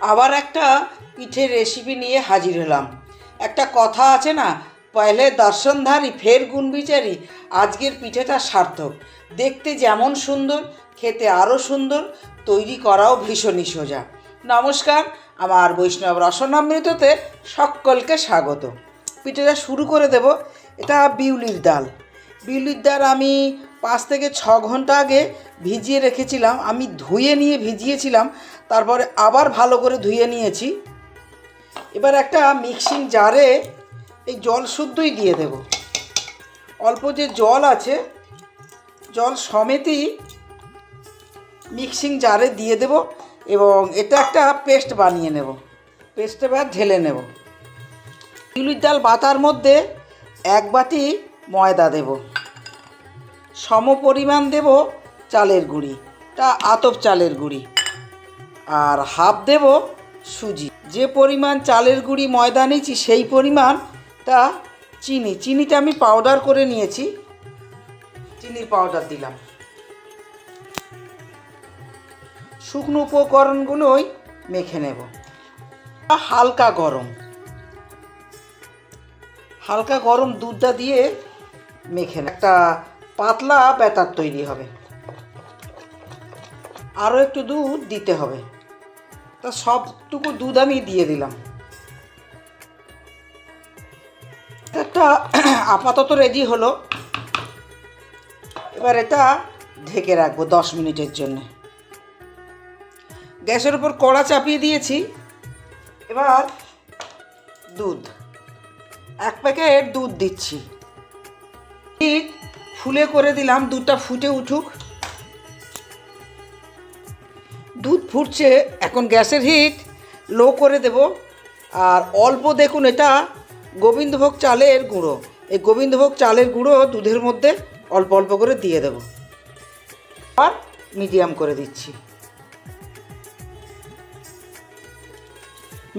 আবার একটা পিঠের রেসিপি নিয়ে হাজির হলাম। একটা কথা আছে না, পয়লে দর্শনধারী ফের গুণ বিচারি। আজকের পিঠেটা সার্থক। দেখতে যেমন সুন্দর, খেতে আরও সুন্দর, তৈরি করাও ভীষণই সোজা। নমস্কার, আমার বৈষ্ণব রসনামৃততে সকলকে স্বাগত। পিঠেটা শুরু করে দেব, এটা বিউলির ডাল। বিউলির ডাল আমি পাঁচ থেকে ছ ঘণ্টা আগে ভিজিয়ে রেখেছিলাম, আমি ধুয়ে নিয়ে ভিজিয়েছিলাম তারপরে আবার ভালো করে ধুয়ে নিয়েছি। এবার একটা মিক্সিং জারে এই জল শুদ্ধই দিয়ে দেব। অল্প যে জল আছে, জল সমেতই মিক্সিং জারে দিয়ে দেব এবং এটা একটা পেস্ট বানিয়ে নেব। পেস্টে এবার ঢেলে নেব। বিউলির ডাল বাতার মধ্যে এক বাটি ময়দা দেব। সম পরিমাণ দেব চালের গুঁড়ি। তা আতপ চালের গুঁড়ি। আর হাফ দেব সুজি। যে পরিমাণ চালের গুঁড়ি ময়দা নিয়েছি, সেই পরিমাণটা চিনি। চিনিটা আমি পাউডার করে নিয়েছি। চিনির পাউডার দিলাম। শুকনো উপকরণগুলোই মেখে নেব। হালকা গরম। হালকা গরম দুধটা দিয়ে মেখে। একটা পাতলা ব্যাটার তৈরি হবে। আরও একটু দুধ দিতে হবে। তা সবটুকু দুধ আমি দিয়ে দিলাম। একটা আপাতত রেডি হলো। এবার এটা ঢেকে রাখব দশ মিনিটের জন্য। গ্যাসের উপর কড়া চাপিয়ে দিয়েছি। এবার দুধ। এক প্যাকেট দুধ দিচ্ছি। ফুলে করে দিলাম, দুধটা ফুটে উঠুক। ফুটছে, এখন গ্যাসের হিট লো করে দেব। আর অল্প দেখুন এটা, গোবিন্দভোগ চালের গুঁড়ো। এই গোবিন্দভোগ চালের গুঁড়ো দুধের মধ্যে অল্প অল্প করে দিয়ে দেব। আর মিডিয়াম করে দিচ্ছি।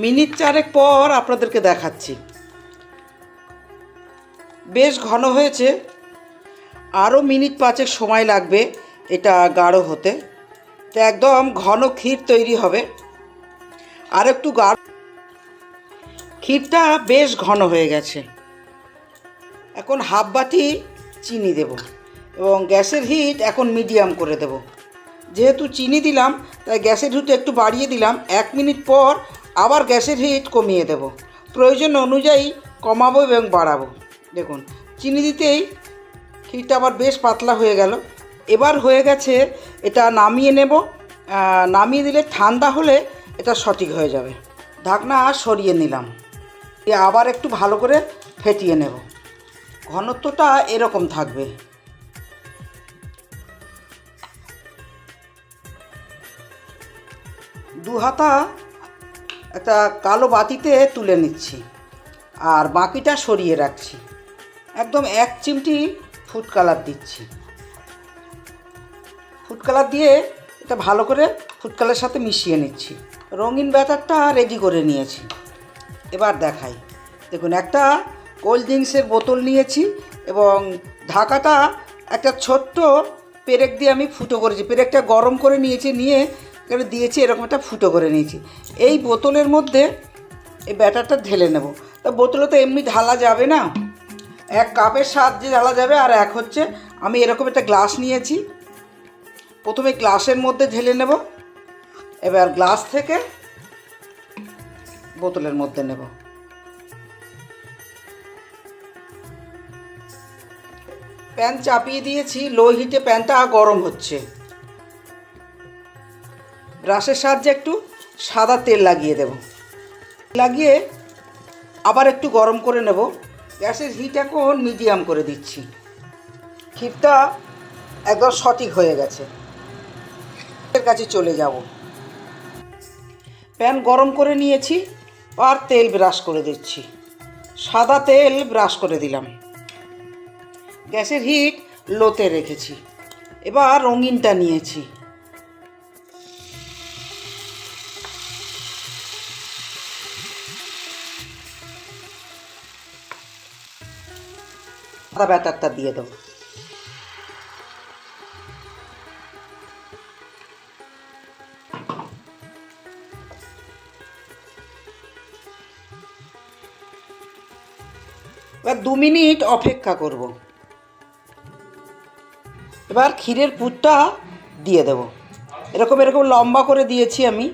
মিনিট চারেক পর আপনাদেরকে দেখাচ্ছি। বেশ ঘন হয়েছে। আরও মিনিট পাঁচেক সময় লাগবে এটা গাঢ় হতে। তো একদম ঘন ক্ষীর তৈরি হবে। আর একটু গাঢ় ক্ষীরটা বেশ ঘন হয়ে গেছে। এখন হাফ বাটি চিনি দেব এবং গ্যাসের হিট এখন মিডিয়াম করে দেব। যেহেতু চিনি দিলাম, তাই গ্যাসের হিট একটু বাড়িয়ে দিলাম। এক মিনিট পর আবার গ্যাসের হিট কমিয়ে দেব। প্রয়োজন অনুযায়ী কমাবো এবং বাড়াবো। দেখুন, চিনি দিতেই ক্ষীরটা আবার বেশ পাতলা হয়ে গেল। এবার হয়ে গেছে, এটা নামিয়ে নেব। নামিয়ে দিলে ঠান্ডা হলে এটা সঠিক হয়ে যাবে। ঢাকনা সরিয়ে নিলাম। দিয়ে আবার একটু ভালো করে ফেটিয়ে নেব। ঘনত্বটা এরকম থাকবে। দু হাতা একটা কালো বাতিতে তুলে নিচ্ছি আর বাকিটা সরিয়ে রাখছি। একদম এক চিমটি ফুড কালার দিচ্ছি। ফুড কালার দিয়ে এটা ভালো করে ফুড কালারের সাথে মিশিয়ে নিচ্ছি। রঙিন ব্যাটারটা রেডি করে নিয়েছি। এবার দেখাই। দেখুন, একটা কোল্ড ড্রিঙ্কসের বোতল নিয়েছি এবং ঢাকাটা একটা ছোট্ট পেরেক দিয়ে আমি ফুটো করেছি। পেরেকটা গরম করে নিয়েছি, নিয়ে এখানে দিয়েছি, এরকম একটা ফুটো করে নিয়েছি। এই বোতলের মধ্যে এই ব্যাটারটা ঢেলে নেব। তা বোতলে তো এমনি ঢালা যাবে না। এক কাপের সাহায্যে ঢালা যাবে, আর এক হচ্ছে আমি এরকম একটা গ্লাস নিয়েছি। প্রথমে গ্লাসের মধ্যে ঢেলে নেব। এবার গ্লাস থেকে বোতলের মধ্যে নেব। প্যান চাপিয়ে দিয়েছি, লো হিটে প্যানটা গরম হচ্ছে। ব্রাশের সাহায্যে একটু সাদা তেল লাগিয়ে দেব। লাগিয়ে আবার একটু গরম করে নেব। গ্যাসের হিট এখন মিডিয়াম করে দিচ্ছি। ক্ষীরটা একদম সঠিক হয়ে গেছে। এর কাছে চলে যাব। প্যান গরম করে নিয়েছি আর তেল ব্রাশ করে দিচ্ছি। সাদা তেল ব্রাশ করে দিলাম। গ্যাসের হিট লোতে রেখেছি। এবার রঙিনটা নিয়েছি। আদা ব্যাটারটা দিয়ে দেবো এবার দু মিনিট অপেক্ষা করব। এবার ক্ষীরের পুরটা দিয়ে দেব। এরকম এরকম লম্বা করে দিয়েছি আমি।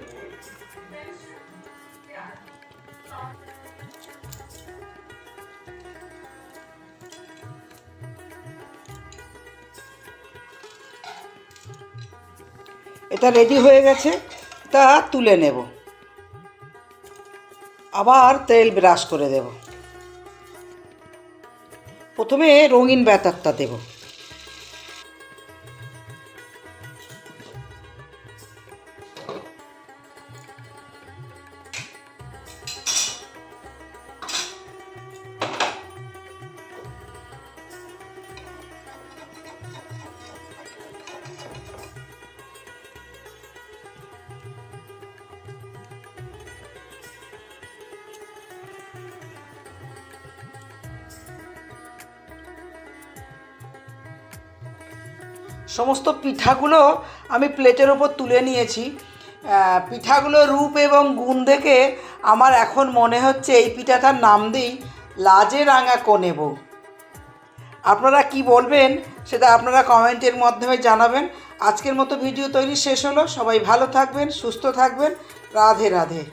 এটা রেডি হয়ে গেছে তা তুলে নেব। আবার তেল ব্রাশ করে দেব। প্রথমে রঙিন বেতারটা দেব। সমস্ত পিঠাগুলো আমি প্লেটের ওপর তুলে নিয়েছি। আহ, পিঠাগুলোর রূপ এবং গুণ দেখে আমার এখন মনে হচ্ছে এই পিঠাটার নাম দিই লাজে রাঙা কোনে বউ আপনারা কি বলবেন সেটা আপনারা কমেন্টের মাধ্যমে জানাবেন। আজকের মতো ভিডিও তৈরি শেষ হলো। সবাই ভালো থাকবেন সুস্থ থাকবেন। রাধে রাধে।